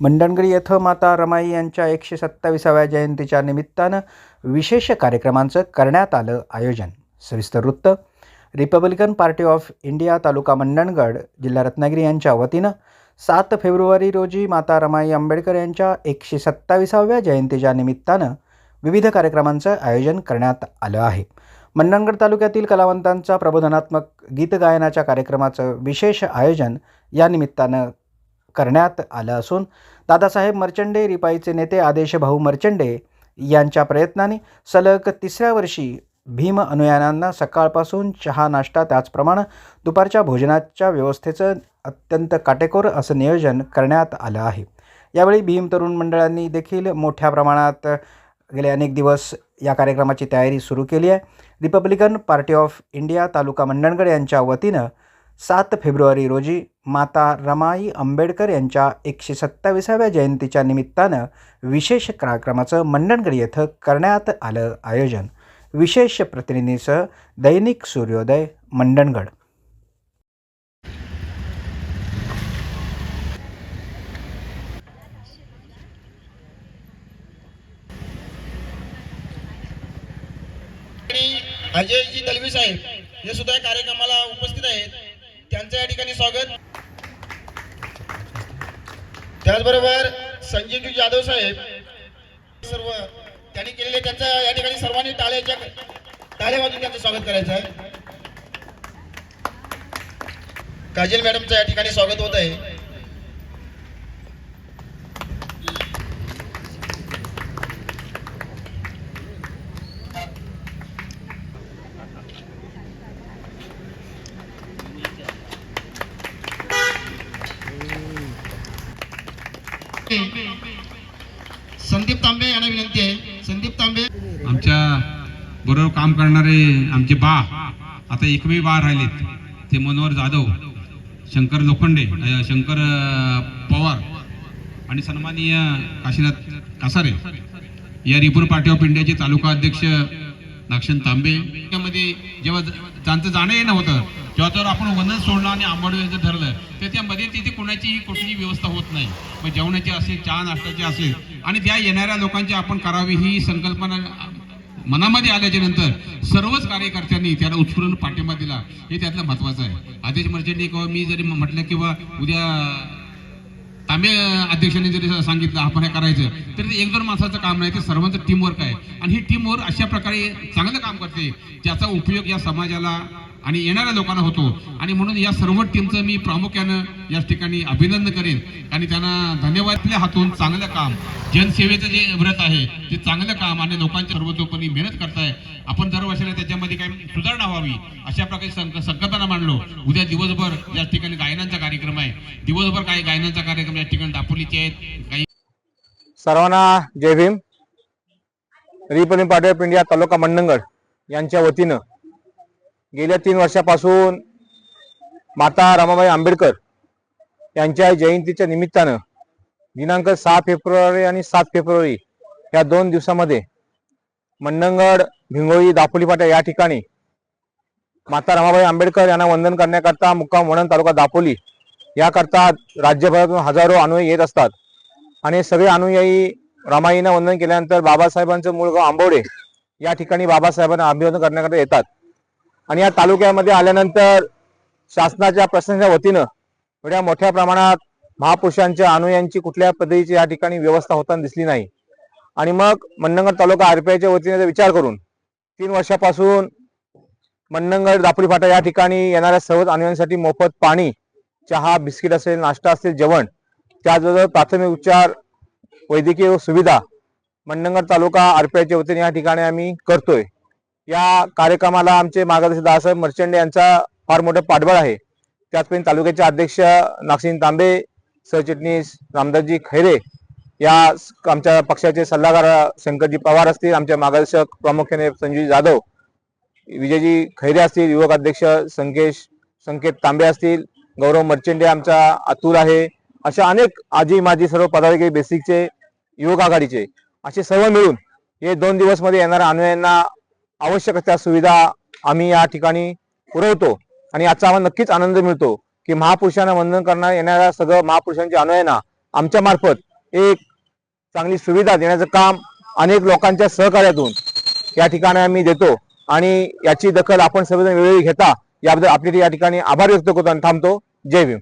मंडणगडी येथं माता रमाई यांच्या एकशे सत्ताविसाव्या जयंतीच्या निमित्तानं विशेष कार्यक्रमांचं करण्यात आलं आयोजन. सविस्तर वृत्त. Republican Party of India taluka Mandangad जिल्हा रत्नागिरी यांच्या वतीनं सात फेब्रुवारी रोजी माता रमाई आंबेडकर यांच्या एकशे सत्ताविसाव्या जयंतीच्या निमित्तानं विविध कार्यक्रमांचं आयोजन करण्यात आलं आहे. मंडणगड तालुक्यातील कलावंतांचा प्रबोधनात्मक गीतगायनाच्या कार्यक्रमाचं विशेष आयोजन या निमित्तानं करण्यात आलं असून दादासाहेब मर्चंडे रिपाईचे नेते आदेश भाऊ मर्चंडे यांच्या प्रयत्नाने सलग तिसऱ्या वर्षी भीम अनुयायांना सकाळपासून चहा नाश्ता त्याचप्रमाणे दुपारच्या भोजनाच्या व्यवस्थेचं अत्यंत काटेकोर असं नियोजन करण्यात आलं आहे. यावेळी भीम तरुण मंडळांनी देखील मोठ्या प्रमाणात गेले अनेक दिवस या कार्यक्रमाची तयारी सुरू केली आहे. Republican Party of India taluka Mandangad यांच्या वतीनं सात फेब्रुवारी रोजी माता रमाई आंबेडकर यांच्या एकशे सत्ताविसाव्या जयंतीच्या निमित्तानं विशेष कार्यक्रमाचं मंडणगड येथं करण्यात आलं आयोजन. विशेष प्रतिनिधीसह दैनिक सूर्योदय मंडणगड. अजयजी दलवी साहेब हे सुद्धा कार्यक्रमाला उपस्थित आहेत. त्यांचं या ठिकाणी स्वागत. त्याचबरोबर संजीवजी जाधव साहेब सर्व त्यांनी केलेले त्यांचं या ठिकाणी सर्वांनी टाळ्याच्या टाळ्या वाजून त्यांचं स्वागत करायचं आहे. काजल मॅडमचं या ठिकाणी स्वागत होत आहे. संदीप तांबे यांना विनंती आहे. संदीप तांबे. आमच्या बरोबर काम करणारे आमचे बा आता एकमेव बा राहिलेत. ते मनोहर जाधव शंकर लोखंडे शंकर पवार आणि सन्माननीय काशीनाथ कासारे. या रिपूर पार्टी ऑफ इंडियाचे तालुका अध्यक्ष नाक्षण तांबे. यामध्ये जेव्हा त्यांचं जाणं येणं होतं किंवा तर आपण वंदन सोडलं आणि आंबोडीचं ठरलं तर त्यामध्ये तिथे कोणाचीही कुठलीही व्यवस्था होत नाही. मग जेवणाची असेल चहा नाश्त्याची असेल आणि त्या येणाऱ्या लोकांची आपण करावी ही संकल्पना मनामध्ये आल्याच्यानंतर सर्वच कार्यकर्त्यांनी त्याला उत्स्फूर्ण पाठिंबा दिला. हे त्यातलं महत्वाचं आहे. आदेश मर्चंटने किंवा मी जरी म्हटलं किंवा उद्या तांबे अध्यक्षांनी जरी सांगितलं आपण हे करायचं तरी ते एक दोन माणसाचं काम नाही ते सर्वांचं टीमवर्क आहे. आणि ही टीमवर्क अशा प्रकारे चांगलं काम करते ज्याचा उपयोग या समाजाला आणि येणाऱ्या लोकांना होतो. आणि म्हणून या सर्व टीमचं मी प्रामुख्यानं या ठिकाणी अभिनंदन करेन. आणि त्यांना धन्यवादल्या हातून चांगलं काम. जनसेवेचं जे व्रत आहे ते चांगलं काम आणि लोकांच्या सर्वतोपणी मेहनत करताय. आपण दरवर्षाला त्याच्यामध्ये काही सुधारणा व्हावी अशा प्रकारे संक संकल्पना मांडलो. उद्या दिवसभर या ठिकाणी गायनांचा कार्यक्रम आहे. दिवसभर काही गायनांचा कार्यक्रम या ठिकाणी दापोलीचे आहेत. काही सर्वांना जय Bhim. Republic Party of India taluka Mandangad यांच्या वतीनं गेल्या तीन वर्षापासून माता रमाबाई आंबेडकर यांच्या जयंतीच्या निमित्तानं दिनांक सहा फेब्रुवारी आणि सात फेब्रुवारी या दोन दिवसामध्ये मंडणगड भिंगोळी दापोली फाटा या ठिकाणी माता रमाबाई आंबेडकर यांना वंदन करण्याकरता मुक्काम वणन तालुका दापोली याकरता राज्यभरातून हजारो अनुयायी येत असतात. आणि सगळे अनुयायी रमाईनं वंदन केल्यानंतर बाबासाहेबांचं मूळ गाव आंबोडे या ठिकाणी बाबासाहेबांना अभिवादन करण्याकरता येतात. आणि या तालुक्यामध्ये आल्यानंतर शासनाच्या प्रशासनाच्या वतीनं एवढ्या मोठ्या प्रमाणात महापुरुषांच्या अनुयांची कुठल्या पद्धतीची या ठिकाणी व्यवस्था होताना दिसली नाही. आणि मग मन्नंगड तालुका आरपीआयच्या वतीने विचार करून तीन वर्षापासून मन्नंगड दापोली फाटा या ठिकाणी येणाऱ्या सर्वच अनुयांसाठी मोफत पाणी चहा बिस्किट असेल नाश्ता असेल जेवण त्याचबरोबर प्राथमिक उपचार वैद्यकीय सुविधा मन्नंगड तालुका आरपीआयच्या वतीने या ठिकाणी आम्ही करतोय. या कार्यक्रमाला आमचे मार्गदर्शक दादासाहेब मर्चंडे यांचा फार मोठं पाठबळ आहे. त्याचप्रमाणे तालुक्याचे अध्यक्ष नागसिंग तांबे सरचिटणीस रामदासजी खैरे या आमच्या पक्षाचे सल्लागार शंकरजी पवार असतील आमचे मार्गदर्शक प्रामुख्याने संजय जाधव विजयजी खैरे असतील युवक अध्यक्ष संकेश संकेत तांबे असतील गौरव मर्चेंडे आमचा अतुल आहे अशा अनेक आजी माजी सर्व पदाधिकारी बेसिकचे युवक आघाडीचे असे सर्व मिळून हे दोन दिवसमध्ये येणाऱ्या अनुयायांना आवश्यक त्या सुविधा आम्ही या ठिकाणी पुरवतो. आणि याचा आम्हाला नक्कीच आनंद मिळतो की महापुरुषांना वंदन करणार येणाऱ्या सगळं महापुरुषांच्या अनुयायांना आमच्या मार्फत एक चांगली सुविधा देण्याचं काम अनेक लोकांच्या सहकार्यातून या ठिकाणी आम्ही देतो. आणि याची दखल आपण सर्वजण वेळोवेळी घेता. याबद्दल आपले या ठिकाणी आभार व्यक्त करतो आणि थांबतो. जय भीम.